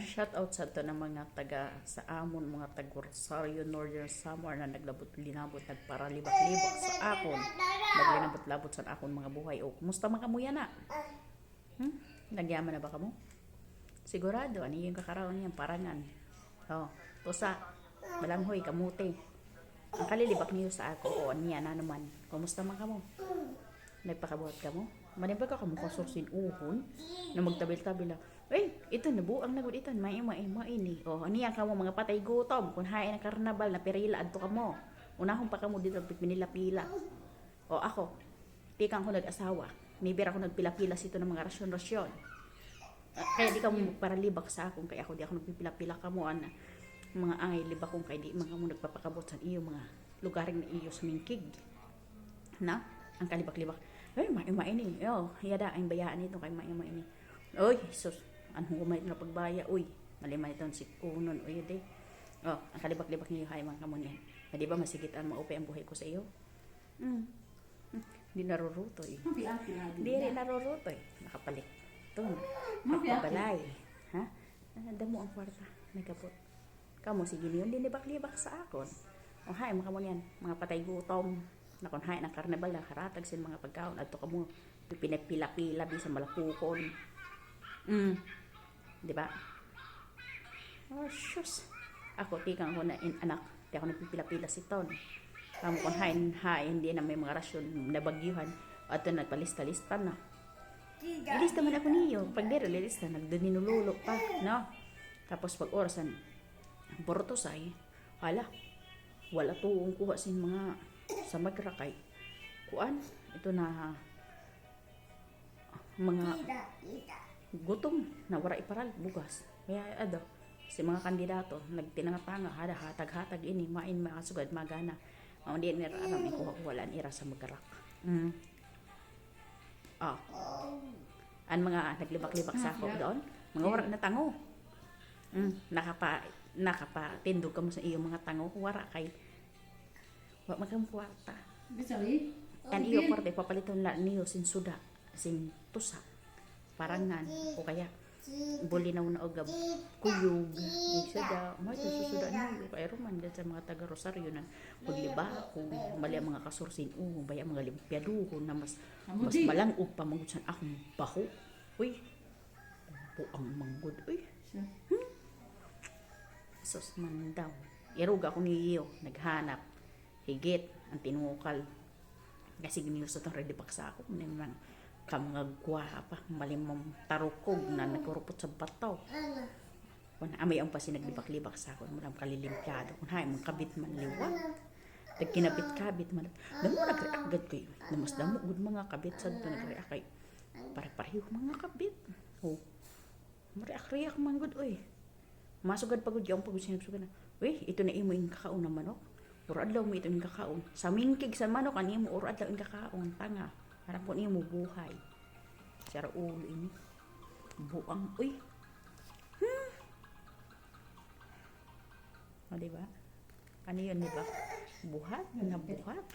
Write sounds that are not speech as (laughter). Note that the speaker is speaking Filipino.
Shout out sa to ng mga taga sa amon mga taga Rosario Northern Samar na naglabot linabot nagparalibak-libak sa akon. Naglinabot-labot sa akon mga buhay. O kumusta mga kamuya na? Hmm? nagyaman na ba kamo? Sigurado ano yung kakaraon niyan parangan? Oh tusa balanghoy kamuti. Ang kalilibak niyo sa ako o niya na naman. Kumusta man kamo? Nagpakabuhat ka mo manibag ka mo kasursin uhon na magtabil-tabil lang. Eh ito na buang nagud ito. May may may ini. O aniya ka mo mga patay gutom. Kung hain ang karnabal na perila adto ka mo. Unahon pa ka mo dito pinila-pila. O ako tikang ko nag-asawa. Nibira ko nagpila-pila sito ng mga rasyon-rasyon. Ah, kaya di ka mo paralibak sa akong kaya ako di ako nagpipila-pila ka mo ana. Mga angay libak kong kay di mga mo nagpapakabot sa iyo mga lugaring na iyo sa mingkig. Na ang kalibak-libak ay mai mai ni yo yada ang bayaan nito kay mai mai ni oy sus anong kumay na pagbaya uy malimay iton si kunon uy de oh ang kalibak-libak niyo hay mga kamon yan na di ba masigit ang maupi ang buhay ko sa iyo mm. Mm. di naruruto eh Mapi-api na din. di rin naruruto eh nakapalit ito. Nagpabalay. Ha? Ah, Damo ang kwarta. Nagkapot. Kamu, sige niyon, dinibak-libak sa akon. O hay, mga mo yan. Mga patay gutom. Na kung hay, ng karnebal, nakaratag sin mga pagkaon. At ka mo, pinapila-pila, bisa malapukon. Mm. Di ba? Oh, shush. Ako, tikang ko na in anak. Di ako nagpipila-pila si Ton. Kamu kung hay, hay, hindi na may mga rasyon na bagyuhan. At nagpalista-lista na. Ilista man ako niyo. Pag di relista, nagdaninululo pa, no? Tapos pag orasan, bortos ay, hala, wala tuong kuha sin mga sa magrakay. Kuan, ito na mga gutom na wara iparal bugas. Kaya ado, si mga kandidato nagtinanga-tanga hada hatag-hatag ini main makasugad magana. Mao di ni aram ikuha wala ira sa magrak. Mm. Ah. An mga naglibak-libak sa ako doon, mga wara na tango. Mm, nakapa nakapa tindog ka mo sa iyong mga tango wara kay wa magkang kwarta. Bisari? Kan iyo kwarta papaliton la niyo sin suda sin tusa. Parangan o kaya buli na una og gab- kuyog isa da mo ito susuda niyo kay roman dyan sa mga taga Rosario na pagliba kung mali ang mga kasursin o baya mga limpyaduhon na mas mas di. malangog pa manggod sa akong baho uy buang manggod uy Siya. sus man daw iruga ko ni iyo naghanap higit ang tinukal kasi giniyo sa itong ready pack sa ako kunin lang kamangagwa pa malimang tarukog na nagkurupot sa bataw kung amay ang pasi naglibak-libak sa ako malam kalilimpiado kung hay mga kabit man liwat Nag kinabit-kabit man. Damo nag-react gad kayo. Namas damo gud mga kabit sad to nag-react kay pare-pareho mga kabit. Oh. Mariak-riak man gud oy. Masugad pagod yung pagod sinagsugan na. Uy, ito na imo yung kakaon na manok. Uro adlaw mo ito yung kakaon. Sa mingkig sa manok ani mo uro adlaw yung kakaon tanga. Harap ko niyo mo buhay. Sira ulo ini. Buang uy. Hmm. O, diba? Ano yun, diba? Buhat? Na buhat? (laughs)